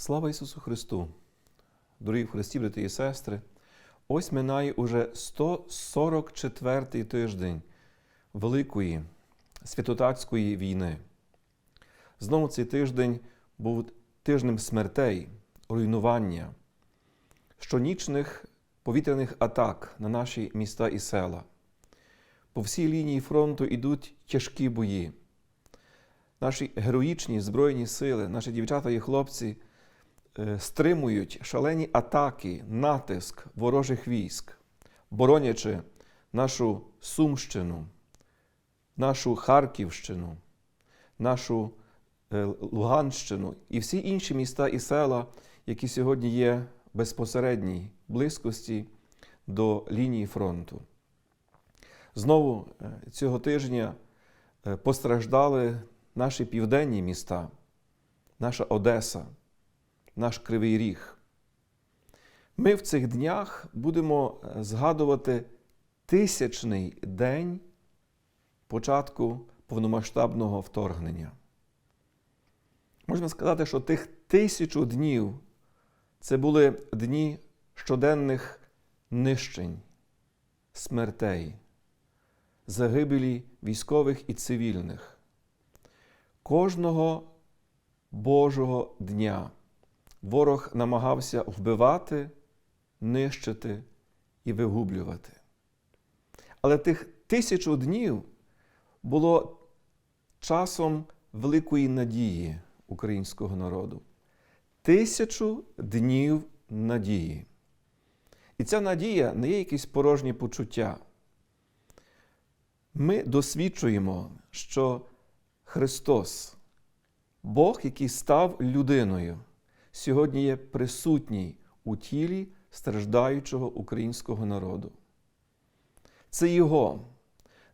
Слава Ісусу Христу! Дорогі в Христі, брати і сестри! Ось минає уже 144-й тиждень Великої святотатської війни. Знову цей тиждень був тижнем смертей, руйнування, щонічних повітряних атак на наші міста і села. По всій лінії фронту йдуть тяжкі бої. Наші героїчні Збройні сили, наші дівчата і хлопці стримують шалені атаки, натиск ворожих військ, боронячи нашу Сумщину, нашу Харківщину, нашу е, Луганщину і всі інші міста і села, які сьогодні є в безпосередній близькості до лінії фронту. Знову е, цього тижня е, постраждали наші південні міста, наша Одеса, наш Кривий Ріг. Ми в цих днях будемо е, згадувати тисячний день початку повномасштабного вторгнення. Можна сказати, що тих тисячу днів це були дні щоденних нищень, смертей, загибелі військових і цивільних. Кожного Божого дня ворог намагався вбивати, нищити і вигублювати. Але тих тисячу днів було часом великої надії українського народу. Тисячу днів надії. І ця надія не є якісь порожні почуття. Ми досвідчуємо, що Христос, Бог, який став людиною, сьогодні є присутній у тілі страждаючого українського народу. Це Його,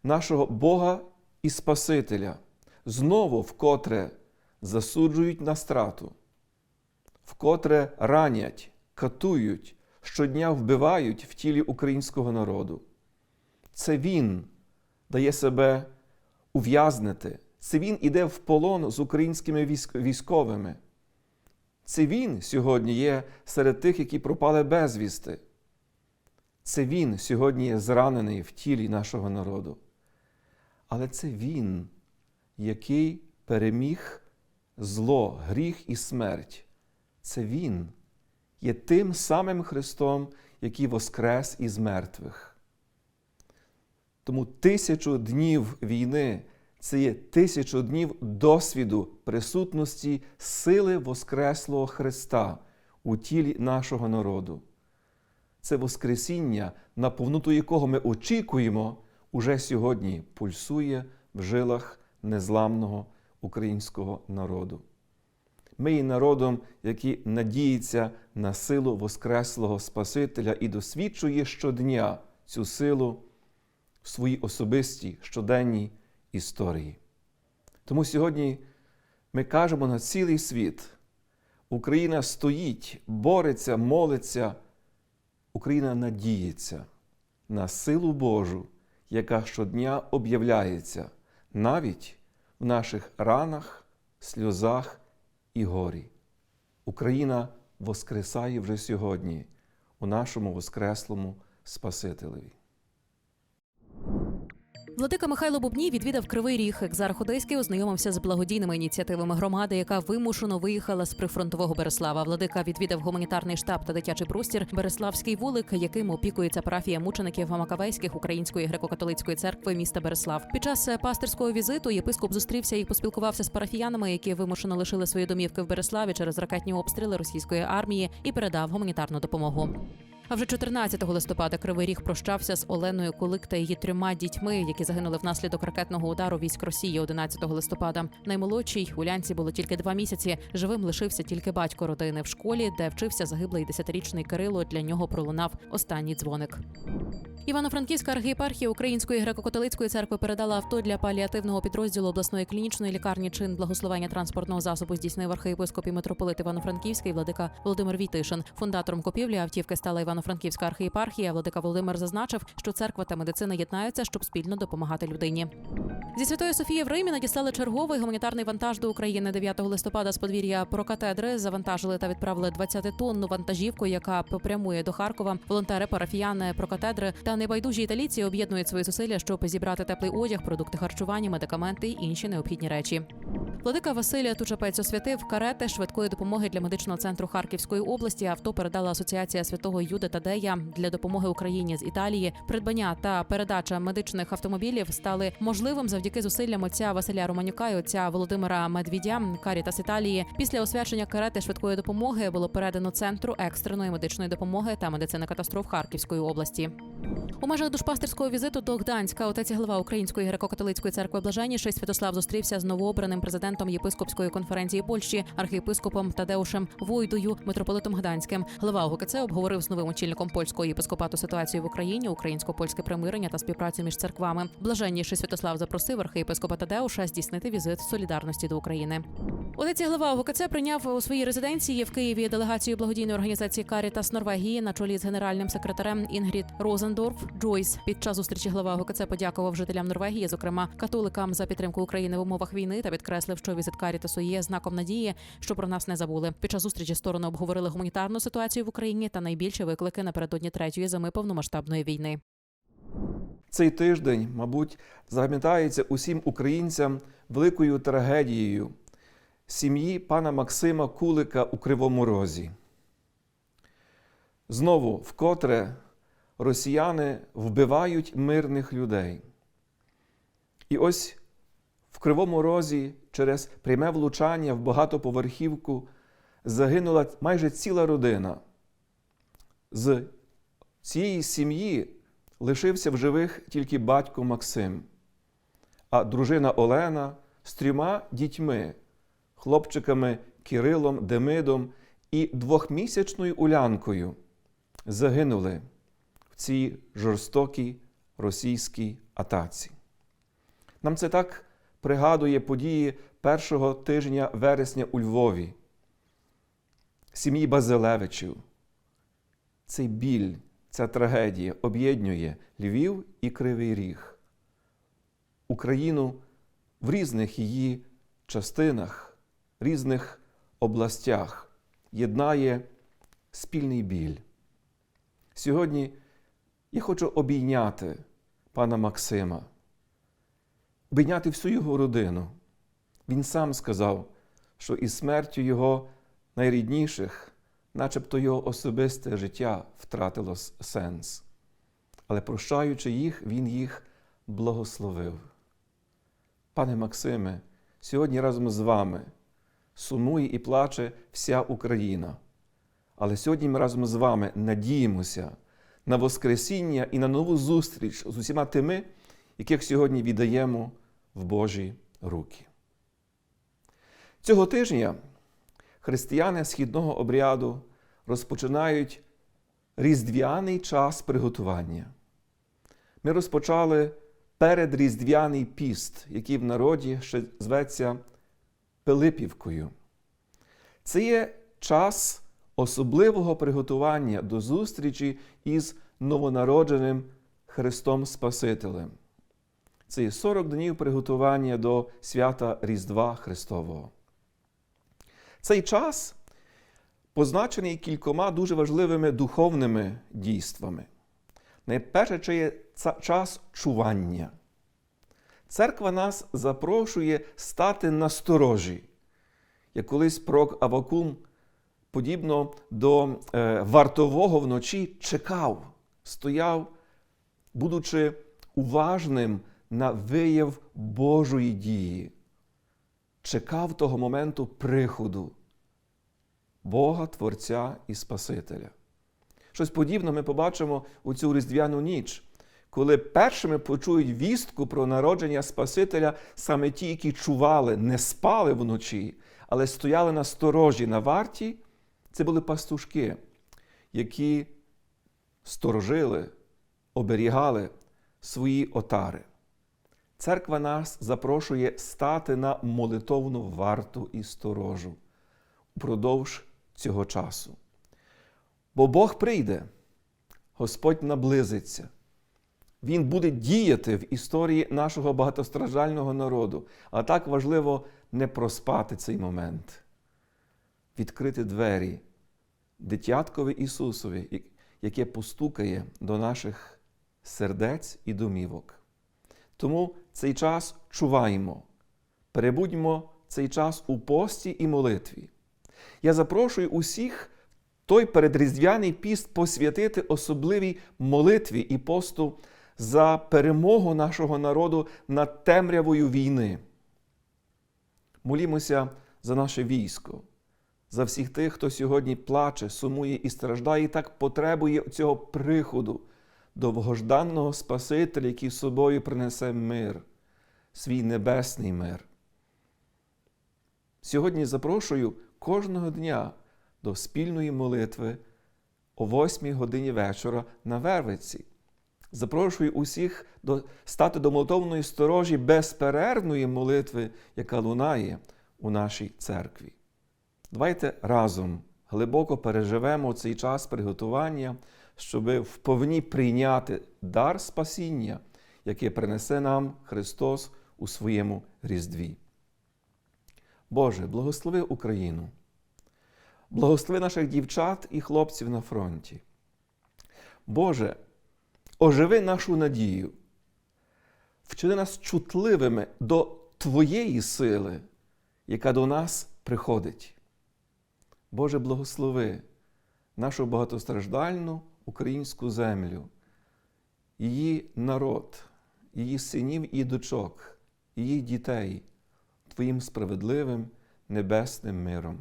нашого Бога і Спасителя, знову вкотре засуджують на страту, вкотре ранять, катують, щодня вбивають в тілі українського народу. Це Він дає себе ув'язнити. Це він іде в полон з українськими військовими. Це він сьогодні є серед тих, які пропали безвісти. Це він сьогодні є зранений в тілі нашого народу. Але це він, який переміг зло, гріх і смерть. Це він є тим самим Христом, який воскрес із мертвих. Тому тисячу днів війни це є тисячу днів досвіду присутності сили Воскреслого Христа у тілі нашого народу. Це Воскресіння, на повноту якого ми очікуємо, уже сьогодні пульсує в жилах незламного українського народу. Ми є народом, який надіється на силу Воскреслого Спасителя і досвідчує щодня цю силу в своїй особистій щоденній історії. Тому сьогодні ми кажемо на цілий світ: Україна стоїть, бореться, молиться, Україна надіється на силу Божу, яка щодня об'являється навіть в наших ранах, сльозах і горі. Україна воскресає вже сьогодні у нашому Воскреслому Спасителеві. Владика Михайло Бубній відвідав Кривий Ріг. Екзарх Одеський ознайомився з благодійними ініціативами громади, яка вимушено виїхала з прифронтового Береслава. Владика відвідав гуманітарний штаб та дитячий простір Береславський вулик, яким опікується парафія мучеників Макавейських Української греко-католицької церкви міста Береслав. Під час пастирського візиту єпископ зустрівся і поспілкувався з парафіянами, які вимушено лишили свої домівки в Береславі через ракетні обстріли російської армії, і передав гуманітарну допомогу. А вже 14 листопада Кривий Ріг прощався з Оленою Кулик та її трьома дітьми, які загинули внаслідок ракетного удару військ Росії 11 листопада. Наймолодшій Улянці було тільки два місяці. Живим лишився тільки батько родини в школі, де вчився загиблий десятирічний Кирило. Для нього пролунав останній дзвоник. Івано-Франківська архієпархія Української греко-католицької церкви передала авто для паліативного підрозділу обласної клінічної лікарні чин благословення транспортного засобу здійснив архієпископ і митрополит Івано-Франківський владика Володимир Війтишин. Фундатором купівлі автівки стала Івано Івано-Франківська архієпархія, владика Володимир зазначив, що церква та медицина єднаються, щоб спільно допомагати людині. Зі Святої Софії в Римі надіслали черговий гуманітарний вантаж до України 9 листопада з подвір'я прокатедри. Завантажили та відправили 20-тонну вантажівку, яка попрямує до Харкова. Волонтери, парафіяни, прокатедри та небайдужі італійці об'єднують свої зусилля, щоб зібрати теплий одяг, продукти харчування, медикаменти і інші необхідні речі. Владика Василія Тучапець освятив карети швидкої допомоги для медичного центру Харківської області. Авто передала Асоціація святого Юда Тадея для допомоги Україні з Італії. Придбання та передача медичних автомобілів стали можливим завдяки зусиллям отця Василя Романюка і отця Володимира Медвідя. Карітас Італії після освячення карети швидкої допомоги було передано центру екстреної медичної допомоги та медицини катастроф Харківської області. У межах душпастерського візиту до Гданська отець глава Української греко-католицької церкви Блаженніший Святослав зустрівся з новообраним президентом єпископської конференції Польщі, архієпископом Тадеушем Войдою, митрополитом Гданським. Глава УГКЦ обговорив з новим очільником польського єпископату ситуацію в Україні, українсько-польське примирення та співпрацю між церквами. Блаженніший Святослав запросив архієпископа Тадеуша здійснити візит солідарності до України. Отець глава УГКЦ прийняв у своїй резиденції в Києві делегацію благодійної організації Карітас Норвегії на чолі з генеральним секретарем Інгрід Розендорф Джойс. Під час зустрічі глава УГКЦ подякував жителям Норвегії, зокрема католикам, за підтримку України в умовах війни та підкреслив, що візит Карітасу є знаком надії, що про нас не забули. Під час зустрічі сторони обговорили гуманітарну ситуацію в Україні та найбільші виклики напередодні третьої зими повномасштабної війни. Цей тиждень, мабуть, запам'ятається усім українцям великою трагедією сім'ї пана Максима Кулика у Кривому Розі. Знову, вкотре росіяни вбивають мирних людей. І ось в Кривому Розі через пряме влучання в багатоповерхівку загинула майже ціла родина. З цієї сім'ї лишився в живих тільки батько Максим, а дружина Олена з трьома дітьми, хлопчиками Кирилом, Демидом і двохмісячною Улянкою загинули в цій жорстокій російській атаці. Нам це так пригадує події першого тижня вересня у Львові, сім'ї Базилевичів. Цей біль, ця трагедія об'єднує Львів і Кривий Ріг, Україну в різних її частинах, різних областях єднає спільний біль. Сьогодні я хочу обійняти пана Максима, обійняти всю його родину. Він сам сказав, що із смертю його найрідніших, начебто його особисте життя втратило сенс. Але прощаючи їх, він їх благословив. Пане Максиме, сьогодні разом з вами сумує і плаче вся Україна. Але сьогодні ми разом з вами надіємося на Воскресіння і на нову зустріч з усіма тими, яких сьогодні віддаємо в Божі руки. Цього тижня християни східного обряду розпочинають різдвяний час приготування. Ми розпочали передріздвяний піст, який в народі ще зветься Пилипівкою. Це є час особливого приготування до зустрічі із новонародженим Христом Спасителем. Це є 40 днів приготування до свята Різдва Христового. Цей час позначений кількома дуже важливими духовними дійствами. Найперше, це є час чування. Церква нас запрошує стати насторожі. Як колись пророк Авакум, подібно до е, вартового вночі, чекав, стояв, будучи уважним на вияв Божої дії, чекав того моменту приходу Бога, Творця і Спасителя. Щось подібне ми побачимо у цю різдвяну ніч, коли першими почують вістку про народження Спасителя саме ті, які чували, не спали вночі, але стояли на сторожі на варті, це були пастушки, які сторожили, оберігали свої отари. Церква нас запрошує стати на молитовну варту і сторожу упродовж цього часу. Бо Бог прийде, Господь наблизиться. Він буде діяти в історії нашого багатостраждального народу. А так важливо не проспати цей момент, відкрити двері дитяткові Ісусові, яке постукає до наших сердець і домівок. Тому цей час чуваємо, перебудьмо цей час у пості і молитві. Я запрошую усіх той передріздвяний піст посвятити особливій молитві і посту за перемогу нашого народу над темрявою війни. Молімося за наше військо, за всіх тих, хто сьогодні плаче, сумує і страждає, і так потребує цього приходу довгожданного Спасителя, який з собою принесе мир, свій небесний мир. Сьогодні запрошую кожного дня до спільної молитви о 8 годині вечора на Вервиці. Запрошую усіх до, стати до молитовної сторожі безперервної молитви, яка лунає у нашій церкві. Давайте разом глибоко переживемо цей час приготування, щоб вповні прийняти дар спасіння, яке принесе нам Христос у своєму Різдві. Боже, благослови Україну, благослови наших дівчат і хлопців на фронті. Боже, оживи нашу надію, вчини нас чутливими до Твоєї сили, яка до нас приходить. Боже, благослови нашу багатостраждальну українську землю, її народ, її синів і дочок, її дітей Твоїм справедливим небесним миром.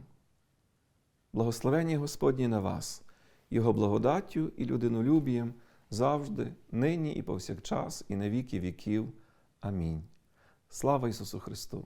Благословення Господні на вас, Його благодаттю і людинолюбієм завжди, нині і повсякчас, і на віки віків. Амінь. Слава Ісусу Христу!